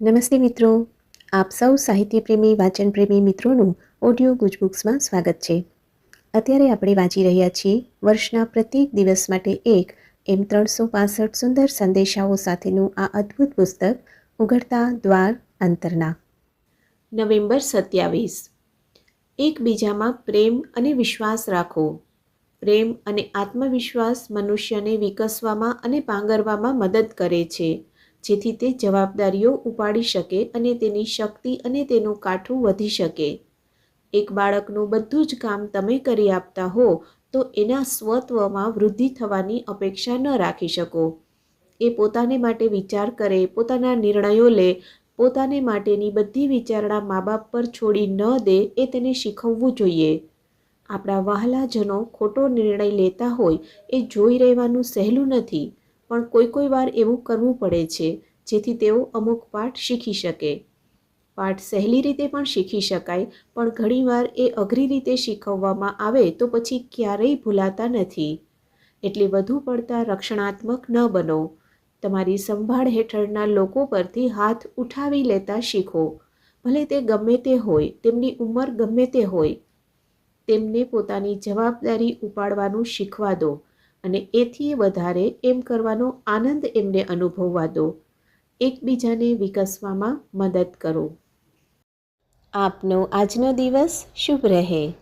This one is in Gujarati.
નમસ્તે મિત્રો. આપ સૌ સાહિત્યપ્રેમી, વાચનપ્રેમી મિત્રોનું ઓડિયો ગુજબુક્સમાં સ્વાગત છે. અત્યારે આપણે વાંચી રહ્યા છીએ વર્ષના પ્રત્યેક દિવસ માટે એક એમ ત્રણસો પાસઠ સુંદર સંદેશાઓ સાથેનું આ અદ્ભુત પુસ્તક, ઉઘડતા દ્વાર અંતરના. નવેમ્બર સત્યાવીસ. એકબીજામાં પ્રેમ અને વિશ્વાસ રાખો. પ્રેમ અને આત્મવિશ્વાસ મનુષ્યને વિકસવામાં અને પાંગરવામાં મદદ કરે છે. જેથી તે જવાબદારીઓ ઉપાડી શકે અને તેની શક્તિ અને તેનું કાઠું વધી શકે. એક બાળકનું બધું જ કામ તમે કરી આપતા હો, તો એના સ્વત્વમાં વૃદ્ધિ થવાની અપેક્ષા ન રાખી શકો. એ પોતાને માટે વિચાર કરે, પોતાના નિર્ણયો લે, પોતાને માટેની બધી વિચારણા મા બાપ પર છોડી ન દે એ તેને શીખવવું જોઈએ. આપણા વહાલાજનો ખોટો નિર્ણય લેતા હોય એ જોઈ રહેવાનું સહેલું નથી, પણ કોઈ કોઈ વાર એવું કરવું પડે છે. જેથી તેઓ અમુક પાઠ શીખી શકે. પાઠ સહેલી રીતે પણ શીખી શકાય, પણ ઘણીવાર એ અઘરી રીતે શીખવવામાં આવે તો પછી ક્યારેય ભૂલાતા નથી. એટલે વધુ પડતા રક્ષણાત્મક ન બનો. તમારી સંભાળ હેઠળના લોકો પરથી હાથ ઉઠાવી લેતા શીખો. ભલે તે ગમે તે હોય, તેમની ઉંમર ગમે તે હોય. તેમને પોતાની જવાબદારી ઉપાડવાનું શીખવા દો અને એથી વધારે એમ કરવાનો આનંદ એમને અનુભવવા દો. એકબીજાને વિકસવામાં મદદ કરો. આપનો આજનો દિવસ શુભ રહે.